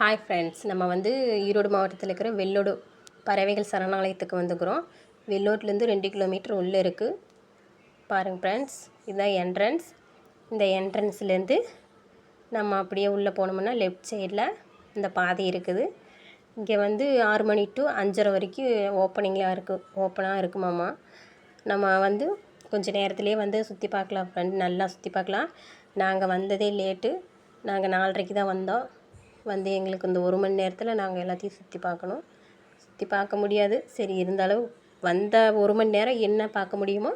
Hi friends நம்ம வந்து ஈரோடு மாவட்டத்தில் இருக்கிற வெள்ளோடு பறவைகள் சரணாலயத்துக்கு வந்துக்கிறோம். வெள்ளோட்லேருந்து ரெண்டு கிலோமீட்டர் உள்ளே இருக்குது பாருங்கள் ஃப்ரெண்ட்ஸ் இதுதான் என்ட்ரன்ஸ் இந்த என்ட்ரன்ஸ்லேருந்து நம்ம அப்படியே உள்ளே போனோம்னா லெஃப்ட் சைடில் இந்த பாதை இருக்குது. இங்கே வந்து ஆறு மணி டு அஞ்சரை வரைக்கும் ஓப்பனிங்லாம் இருக்குது ஓப்பனாக இருக்குமாம்மா நம்ம வந்து கொஞ்சம் நேரத்துலேயே வந்து சுற்றி பார்க்கலாம் ஃப்ரெண்ட் நல்லா சுற்றி பார்க்கலாம். நாங்கள் வந்ததே லேட்டு நாங்கள் நாலரைக்கு தான் வந்தோம். வந்து எங்களுக்கு இந்த ஒரு மணி நேரத்தில் நாங்கள் எல்லாத்தையும் சுற்றி பார்க்கணும். சுற்றி பார்க்க முடியாது. சரி இருந்தாலும் வந்த ஒரு மணி நேரம் என்ன பார்க்க முடியுமோ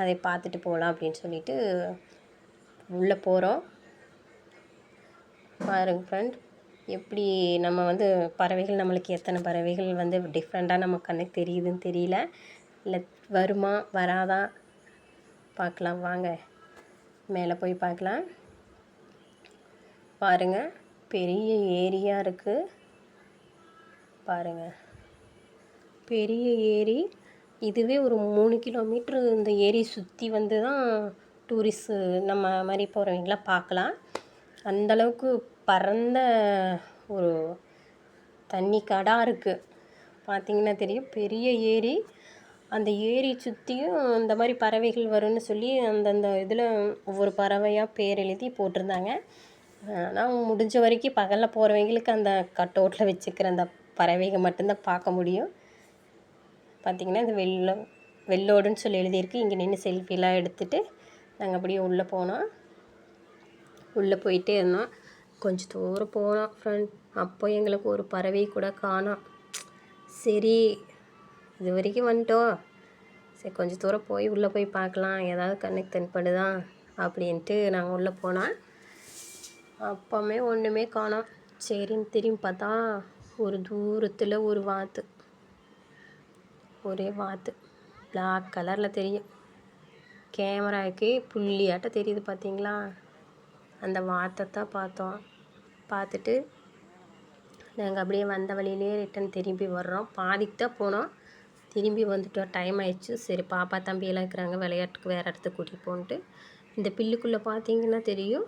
அதை பார்த்துட்டு போகலாம் அப்படின்னு சொல்லிட்டு உள்ளே போகிறோம் பாருங்க ஃப்ரெண்ட் எப்படி நம்ம வந்து பறவைகள் நம்மளுக்கு எத்தனை பறவைகள் வந்து டிஃப்ரெண்ட்டாக நம்ம கண்ணுக்கு தெரியுதுன்னு தெரியல. இல்லை வருமா வராதா? பார்க்கலாம். வாங்க மேலே போய் பார்க்கலாம். பாருங்கள் பெரிய ஏரியாக இருக்குது பாருங்கள் பெரிய ஏரி. இதுவே ஒரு மூணு கிலோமீட்ரு இந்த ஏரி சுற்றி வந்து தான் டூரிஸ்ட்டு நம்ம மாதிரி போகிறவங்களாம் பார்க்கலாம். அந்தளவுக்கு பரந்த ஒரு தண்ணி கடாக இருக்குது பார்த்திங்கன்னா தெரியும். பெரிய ஏரி. அந்த ஏரி சுற்றியும் இந்த மாதிரி பறவைகள் வரும்னு சொல்லி அந்தந்த இதில் ஒவ்வொரு பறவையாக பேர் எழுதி போட்டிருந்தாங்க. ஆனால் முடிஞ்ச வரைக்கும் பகலில் போகிறவங்களுக்கு அந்த கட் அவுட்டில் வச்சுக்கிற அந்த பறவைகள் மட்டும்தான் பார்க்க முடியும். பார்த்திங்கன்னா இந்த வெள்ளம் வெள்ளோடுன்னு சொல்லி எழுதியிருக்கு. இங்கே நின்று செல்ஃபிலாம் எடுத்துகிட்டு நாங்கள் அப்படியே உள்ளே போனோம். உள்ளே போயிட்டே இருந்தோம். கொஞ்சம் தூரம் போனோம் ஃப்ரெண்ட் அப்போ எங்களுக்கு ஒரு பறவை கூட காணோம். சரி இது வரைக்கும் வந்துட்டோம். சரி கொஞ்சம் தூரம் போய் உள்ளே போய் பார்க்கலாம். ஏதாவது கண்ணுக்கு தென்படுதான் அப்படின்ட்டு நாங்கள் உள்ளே போனோம். அப்போமே ஒன்றுமே காணோம். சரின்னு திரும்பி பார்த்தா ஒரு தூரத்தில் ஒரு வாத்து. ஒரே வாத்து. பிளாக் கலரில் தெரியும். கேமராவுக்கு புள்ளியாட்ட தெரியுது பார்த்தீங்களா அந்த வாத்தை தான் பார்த்தோம். பார்த்துட்டு நாங்கள் அப்படியே வந்த வழியிலே ரிட்டன் திரும்பி வர்றோம். பாதிக்கு தான் போனோம். திரும்பி வந்துட்டோம். டைம் ஆயிடுச்சு. சரி பாப்பா தம்பியெல்லாம் இருக்கிறாங்க. விளையாட்டுக்கு வேறு இடத்துக்கு கூட்டிகிட்டு போன்ட்டு. இந்த பில்லுக்குள்ளே பார்த்தீங்கன்னா தெரியும்.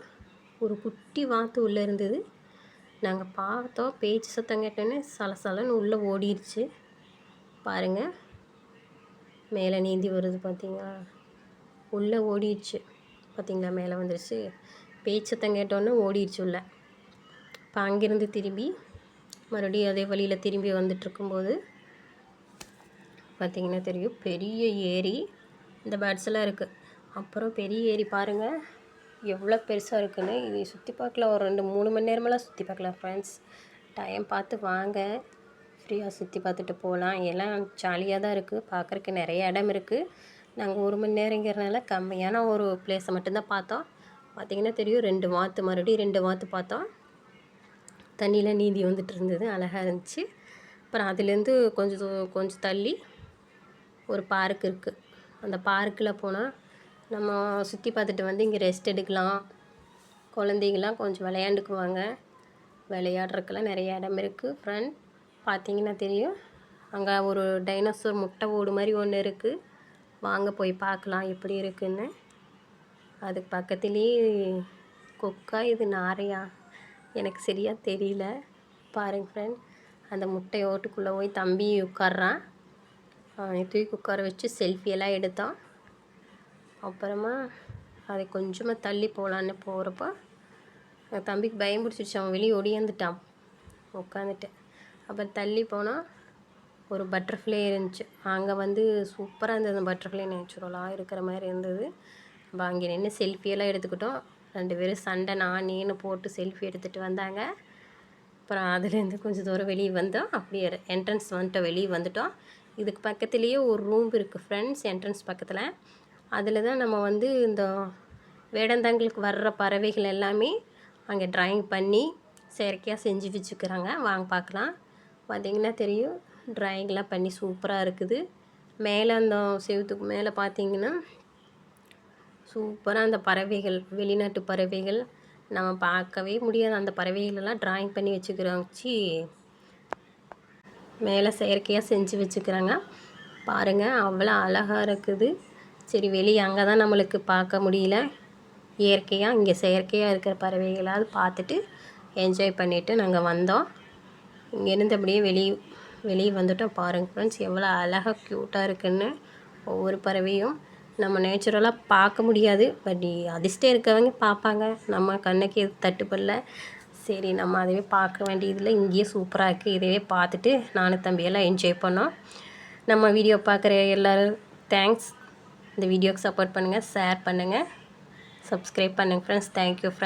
ஒரு குட்டி வாத்து உள்ளே இருந்தது. நாங்கள் பார்த்தோம். பேச்சு சத்தம் கேட்டோன்னே சலசலன்னு உள்ளே ஓடிடுச்சு பாருங்கள் மேலே நீந்தி வருது பார்த்தீங்களா? உள்ளே ஓடிடுச்சு பார்த்தீங்களா? மேலே வந்துடுச்சு பேச்சு சத்தம் கேட்டோன்னே ஓடிடுச்சு உள்ளே. இப்போ அங்கேருந்து திரும்பி மறுபடியும் அதே வழியில் திரும்பி வந்துட்டுருக்கும்போது பார்த்திங்கன்னா தெரியும். பெரிய ஏரி. இந்த பேர்ட்ஸ் எல்லாம் இருக்குது. அப்புறம் பெரிய ஏரி பாருங்கள் எவ்வளோ பெருசாக இருக்குன்னு இதை சுற்றி பார்க்கலாம். ஒரு ரெண்டு மூணு மணி நேரமெல்லாம் சுற்றி பார்க்கலாம் ஃப்ரெண்ட்ஸ் டைம் பார்த்து வாங்க. ஃப்ரீயாக சுற்றி பார்த்துட்டு போகலாம். எல்லாம் ஜாலியாக தான் இருக்குது பார்க்குறக்கு நிறைய இடம் இருக்குது நாங்கள் ஒரு மணி நேரங்கிறனால கம்மியான ஒரு பிளேஸை மட்டும்தான் பார்த்தோம். பார்த்திங்கன்னா தெரியும் ரெண்டு வாத்து மறுபடியும் ரெண்டு வாத்து பார்த்தோம். தண்ணியில் நீந்தி வந்துட்டு இருந்தது. அழகாக இருந்துச்சு. அப்புறம் அதுலேருந்து கொஞ்சம் கொஞ்சம் தள்ளி ஒரு பார்க் இருக்குது அந்த பார்க்கில் போனால் நம்ம சுற்றி பார்த்துட்டு வந்து இங்கே ரெஸ்ட் எடுக்கலாம். குழந்தைங்களாம் கொஞ்சம் விளையாண்டுக்குவாங்க. விளையாடுறதுக்கெல்லாம் நிறைய இடம் இருக்குது ஃப்ரெண்ட் பார்த்தீங்கன்னா தெரியும். அங்கே ஒரு டைனோசர் முட்டை ஓடு மாதிரி ஒன்று இருக்குது வாங்க போய் பார்க்கலாம் எப்படி இருக்குன்னு. அதுக்கு பக்கத்துலேயே கொக்கா இது நாரையா? எனக்கு சரியாக தெரியல. பாருங்க ஃப்ரெண்ட் அந்த முட்டை ஓட்டுக்குள்ளே போய் தம்பி உட்கார்றான். தூக்கி உட்கார வச்சு செல்ஃபியெல்லாம் எடுத்தான். அப்புறமா அதை கொஞ்சமாக தள்ளி போகலான்னு போகிறப்போ என் தம்பிக்கு பயம் பிடிச்சிருச்சு. அவன் வெளியே ஒடியாந்துட்டான். உட்காந்துட்டு அப்புறம் தள்ளி போனால் ஒரு பட்டர்ஃப்ளை இருந்துச்சு. அங்கே வந்து சூப்பராக இருந்தது அந்த பட்டர்ஃப்ளை நேச்சுரலாக இருக்கிற மாதிரி இருந்தது. நம்ம அங்கே நின்று செல்ஃபியெல்லாம் எடுத்துக்கிட்டோம். ரெண்டு பேரும் சண்டை நான் நீனு போட்டு செல்ஃபி எடுத்துகிட்டு வந்தாங்க. அப்புறம் அதுலேருந்து கொஞ்சம் தூரம் வெளியே வந்தோம். அப்படியே என்ட்ரன்ஸ் வந்துட்டோம். வெளியே வந்துட்டோம். இதுக்கு பக்கத்துலேயே ஒரு ரூம் இருக்குது ஃப்ரெண்ட்ஸ் என்ட்ரன்ஸ் பக்கத்தில். அதில் தான் நம்ம வந்து இந்த வேடந்தாங்களுக்கு வர்ற பறவைகள் எல்லாமே அங்கே ட்ராயிங் பண்ணி செயற்கையாக செஞ்சு வச்சுக்கிறாங்க. வாங்க பார்க்கலாம். பார்த்திங்கன்னா தெரியும் ட்ராயிங்லாம் பண்ணி சூப்பராக இருக்குது. மேலே அந்த செவத்துக்கு மேலே பார்த்தீங்கன்னா சூப்பராக அந்த பறவைகள் வெளிநாட்டு பறவைகள் நம்ம பார்க்கவே முடியாது. அந்த பறவைகளெல்லாம் ட்ராயிங் பண்ணி வச்சுக்கிறாங்க. மேலே செயற்கையாக செஞ்சு வச்சுக்கிறாங்க. பாருங்கள் அவ்வளோ அழகாக இருக்குது. சரி வெளியே அங்கே தான் நம்மளுக்கு பார்க்க முடியல. இயற்கையாக இங்கே செயற்கையாக இருக்கிற பறவைகளாவது பார்த்துட்டு என்ஜாய் பண்ணிவிட்டு நாங்கள் வந்தோம். இங்கேருந்து அப்படியே வெளியே வெளியே வந்துட்டோம் பாருங்கள் ஃப்ரெண்ட்ஸ் எவ்வளோ அழகாக க்யூட்டாக இருக்குன்னு ஒவ்வொரு பறவையும். நம்ம நேச்சுரலாக பார்க்க முடியாது. பட் அதிர்ஷ்டம் இருக்கவங்க பார்ப்பாங்க. நம்ம கண்ணுக்கு எது தட்டுப்படல. சரி நம்ம அதுவே பார்க்க வேண்டியதில் இங்கேயே சூப்பராக இருக்குது இதையே பார்த்துட்டு நானும் தம்பியெல்லாம் என்ஜாய் பண்ணோம். நம்ம வீடியோ பார்க்குற எல்லோரும் தேங்க்ஸ் இந்த வீடியோக்கு சப்போர்ட் பண்ணுங்கள் ஷேர் பண்ணுங்கள் சப்ஸ்கிரைப் பண்ணுங்கள் ஃப்ரெண்ட்ஸ் தேங்க்யூ ஃப்ரெண்ட்ஸ்